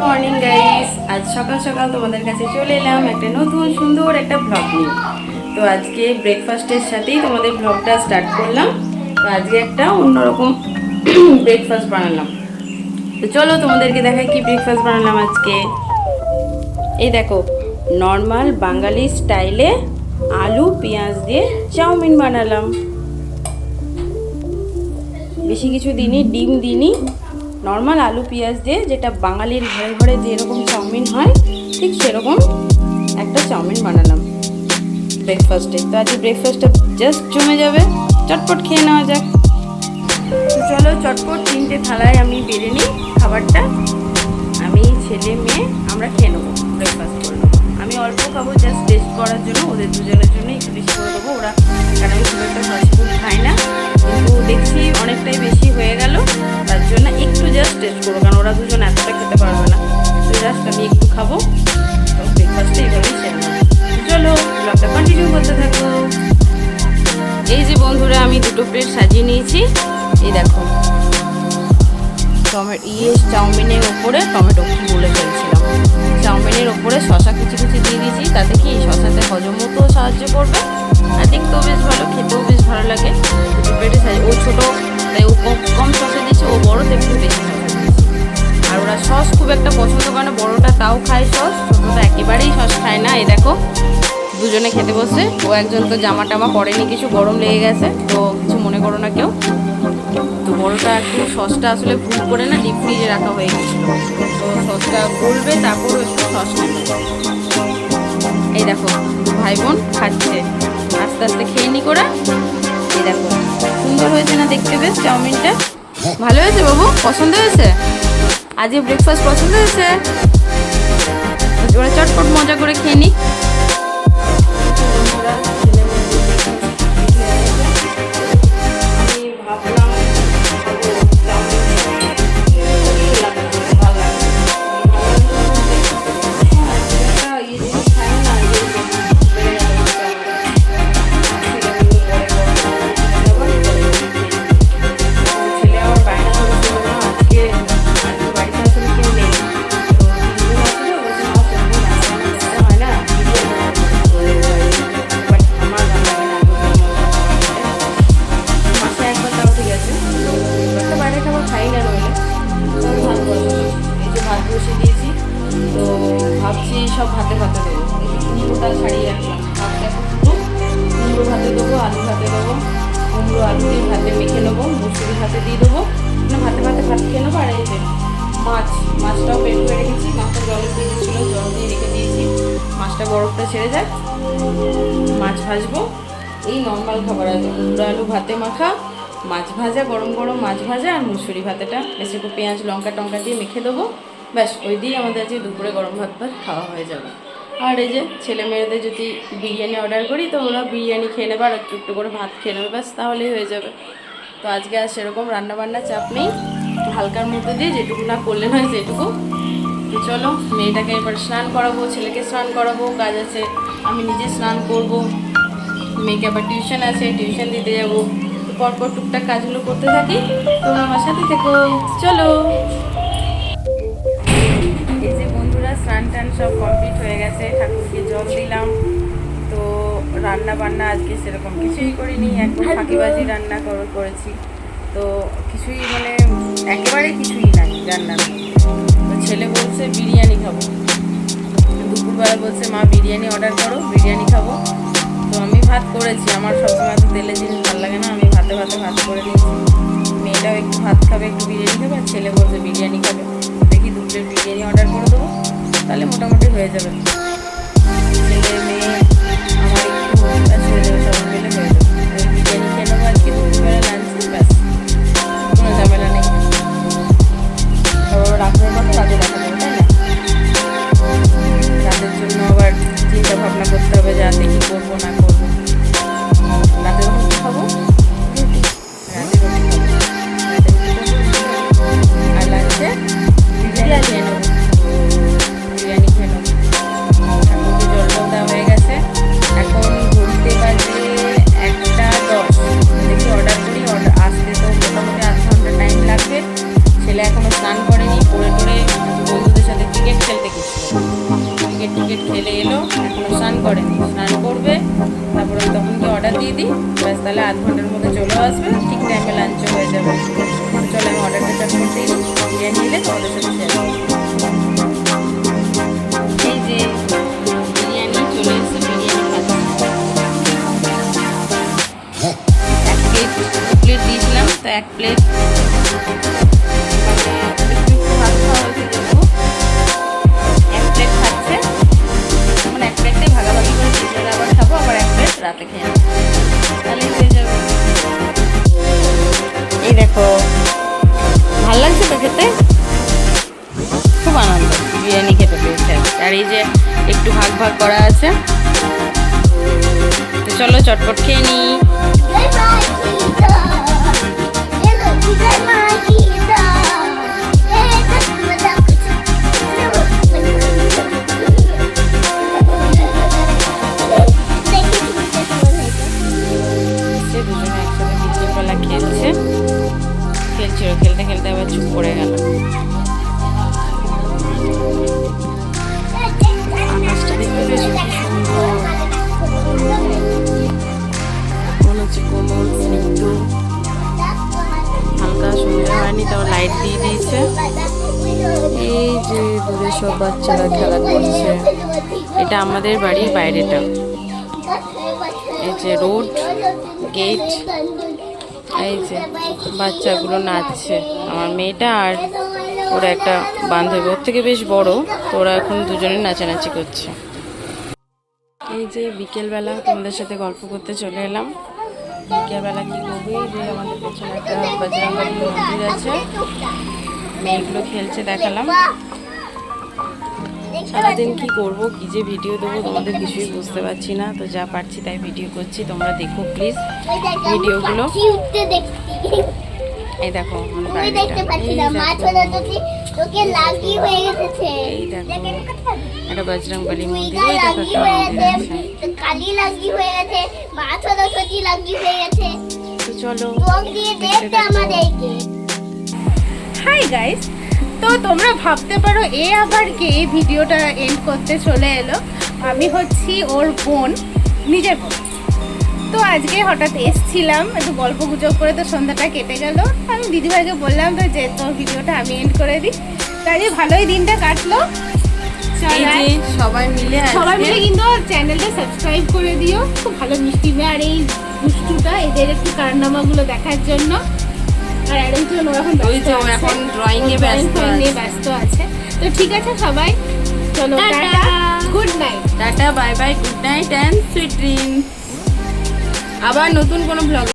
Morning guys আজ সকাল সকাল তোমাদের কাছে চলে এলাম একটা নতুন সুন্দর একটা ব্লগ নিয়ে। তো আজকে ব্রেকফাস্টের সাথেই তোমাদের ব্লগটা স্টার্ট করলাম। তো আজকে একটা অন্যরকম ব্রেকফাস্ট বানালাম। তো চলো তোমাদেরকে দেখাই কি ব্রেকফাস্ট বানালাম আজকে। এই দেখো নর্মাল বাঙালি স্টাইলে আলু, পেঁয়াজ দিয়ে চাউমিন বানালাম। বেশি কিছু দিনই ডিম দিনই নর্মাল আলু পেঁয়াজ দিয়ে যেটা বাঙালির ঘরে ঘরে যেরকম চাউমিন হয়, ঠিক সেরকম একটা চাউমিন বানালাম ব্রেকফাস্টে তো আজকে ব্রেকফাস্টটা জাস্ট জমে যাবে, চটপট খেয়ে নেওয়া যাক। তো চলো চটপট তিনটে থালায় আমি বেড়ে নিই খাবারটা। আমি ছেলে মেয়ে, আমরা খেয়ে নেব ব্রেকফাস্ট করব। অল্প খাব জাস্ট টেস্ট করার জন্য, ওদের দুজনের জন্য একটু বেশি করে দেবো ওরা কারণ আমি খুব একটা ফাস্টফুড খাই না। কিন্তু দেখছি অনেকটাই বেশি হয়ে গেল, তার জন্য একটু জাস্ট টেস্ট করব, কারণ ওরা দুজন এতটা খেতে পারবে না। তো জাস্ট আমি একটু খাব, তো ব্রেকফাস্টে এইভাবেই সেরে চলো ব্লগটা কন্টিনিউ করতে থাকো। এই যে বন্ধুরা, আমি দুটো প্লেট সাজিয়ে নিয়েছি। এই দেখো টমেটো ইয়ে চাউমিনের ওপরে টমেটো বলে ফেলছিলাম তাও খায় সস ছোটোটা একেবারেই সস খায় না। এই দেখো, দুজনে খেতে বসে ও একজন তো জামা টামা পরেনি, কিছু গরম লেগে গেছে, তো কিছু মনে করো না কেউ। তো বড়টা একটু সসটা আসলে ভুল করে না ডিপ ফ্রিজে রাখা হয়ে গেছিল। তো সসটা গলবে তারপর সস এই দেখো, ভাই বোন খাচ্ছে। আস্তে আস্তে খেয়ে নি করে। এই দেখো, সুন্দর হয়েছে না দেখতে বেশ চাউমিনটা? ভালো হয়েছে বাবু? পছন্দ হয়েছে? আজকে ব্রেকফাস্ট পছন্দ হয়েছে? মজা করে খেয়ে নিক ভাতে ভাতে দেবো। কুমড়োটা ছাড়িয়ে শুধু কুমড়ো ভাতে দেবো। আলু ভাতে দেবো, কুমড়ো আলু দিয়ে ভাতে মেখে নেব মুসুরি ভাতে দিয়ে দেবো। ভাতে ভাতে ভাত খেয়ে নেব, আর এই মাছ, মাছটাও বের করে রেখেছি। মাছটা জলে দিয়ে দিয়েছিলো, জল দিয়ে রেখে দিয়েছি। মাছটা বরফটা ছেড়ে যাক। মাছ ভাজবো। এই নর্মাল খাবার আছে কুমড়ো আলু ভাতে মাখা, মাছ ভাজা, গরম গরম মাছ ভাজা, আর মুসুরি ভাতেটা। বেশি একটু পেঁয়াজ, লঙ্কা টঙ্কা দিয়ে মেখে দেবো। ব্যাস, ওই দিয়ে আমাদের আজকে দুপুরে গরম ভাত ভাত খাওয়া হয়ে যাবে। আর এই যে ছেলে মেয়েদের যদি বিরিয়ানি অর্ডার করি, তো ওরা বিরিয়ানি খেয়ে নেবে আর একটু একটু করে ভাত খেয়ে নেবে, ব্যাস, তাহলেই হয়ে যাবে। তো আজকে আর সেরকম রান্নাবান্না চাপ নেই। হালকার মধ্যে দিয়ে যেটুকু না করলে নয় সেটুকু। তো চলো, মেয়েটাকে এবার স্নান করাবো, ছেলেকে স্নান করাবো, কাজ আছে, আমি নিজে স্নান করব। মেয়েকে আবার টিউশন আছে, টিউশন দিতে যাব। তো পরপর টুকটাক কাজগুলো করতে থাকি, তোমরা আমার সাথে থেকো। চলো। বন্ধুরা স্নান টান সব কমপ্লিট হয়ে গেছে ঠাকুরকে জল দিলাম। তো রান্না বান্না আজকে সেরকম কিছুই করিনি একদম ফাঁকিবাজি রান্না কর- করেছি। তো কিছুই মানে একেবারে কিছুই নাই রান্না তো ছেলে বলছে বিরিয়ানি খাব। দুপুরবেলা বলছে মা বিরিয়ানি অর্ডার করো বিরিয়ানি খাব। তো আমি ভাত করেছি আমার সবসময় তো তেলের জিনিস ভালো লাগে না আমি ভাতে ভাতে ভাত করে দিয়েছি। মেয়েটাও একটু ভাত খাবে একটু বিরিয়ানি খাবে আর ছেলে বলছে বিরিয়ানি খাবে। দেখি দুপুরের বিরিয়ানি অর্ডার করে দেবো। তাহলে মোটামুটি হয়ে যাবে। হয়ে যাবে নেব আজকে দুপুরবেলা কোনো ঝামেলা নেই তারপর রাত্রের কথা রাতে দেখা যাবে না রাতের জন্য আবার চিন্তা ভাবনা করতে হবে যে রাতে কী করব না করব দিয়ে দিই। ব্যাস তাহলে আধ ঘণ্টার মধ্যে চলে আসবে। ঠিক টাইমে লাঞ্চও হয়ে যাবে। চলে আমি অর্ডারটা চটপট দিই বিরিয়ানি নিলে তোমাদের সাথে শেয়ার। এই যে বিরিয়ানি চলে এসেছে বিরিয়ানি খাচ্ছি এক প্লেট দিয়েছিলাম তো এক প্লেট রাতে খাওয়া দেখো। ভালো লাগছে তো খেতে? খুব আনন্দ, বিরিয়ানি খেতে পেয়েছে আর এই যে একটু ভাগ ভাগ করা আছে। চলো চটপট খেয়ে নিই। দুজনে একসাথে খেলছে খেলছিল খেলতে খেলতে আবার চুপ করে গেল। সুন্দর। মনে হচ্ছে কোমল হালকা সন্ধ্যে হয়নি, তাও লাইট দিয়ে দিয়েছে। এই যে দূরে সব বাচ্চারা খেলা করছে। এটা আমাদের বাড়ির বাইরেটা। এই যে রোড গেট এই যে, বাচ্চাগুলো নাচছে। আমার মেয়েটা আর ওরা একটা বান্ধবী, ওর থেকে বেশ বড়, তো ওরা এখন দুজনে নাচানাচি করছে। এই যে বিকেলবেলা তোমাদের সাথে গল্প করতে চলে এলাম। বিকেলবেলা কি করবে? যে আমাদের পেছনে একটা বজরঙ্গলী মন্দির আছে। মেয়েগুলো খেলছে, দেখালাম। সারাদিন কি করব কি যে ভিডিও দেবো তোমাদের কিছুই বুঝতে পারছি না। তো যা পারছি তাই ভিডিও করছি তোমরা দেখো প্লিজ ভিডিওগুলো। এই দেখো এই দেখো। একটা বজরংবলী তুই মন্দির। ওই দেখো হয়ে গেছে কালি লাগি হয়ে গেছে মা ছোট ছোট লাগি হয়ে গেছে। তো চলো চোখ দিয়ে দেখতে দেখতে আমাদেরকে। হাই গাইস তো তোমরা ভাবতে পারো এ আবার কে? এই ভিডিওটা এন্ড করতে চলে এলো। আমি হচ্ছি ওর বোন নিজের বোন। তো আজকে হঠাৎ এসছিলাম একটু গল্প গুজব করে তো সন্ধ্যাটা কেটে গেল। আমি দিদিভাইকে বললাম তো যে তোর ভিডিওটা আমি এন্ড করে দিই। তাই ভালোই দিনটা কাটলো। সবাই মিলে সবাই মিলে কিন্তু চ্যানেলটা সাবস্ক্রাইব করে দিও। খুব ভালো মিষ্টি মেয়ে। আর এই দুষ্টুটা এদের একটু কারনামাগুলো দেখার জন্য। আর আরেকজন ও এখন ওই যে ও ব্যস্ত আছে। এখন drawing এ ব্যস্ত নিয়ে ব্যস্ত আছে। তো ঠিক আছে সবাই চলো tata. Good night tata bye bye good night and sweet dream আবার নতুন কোনো ব্লগ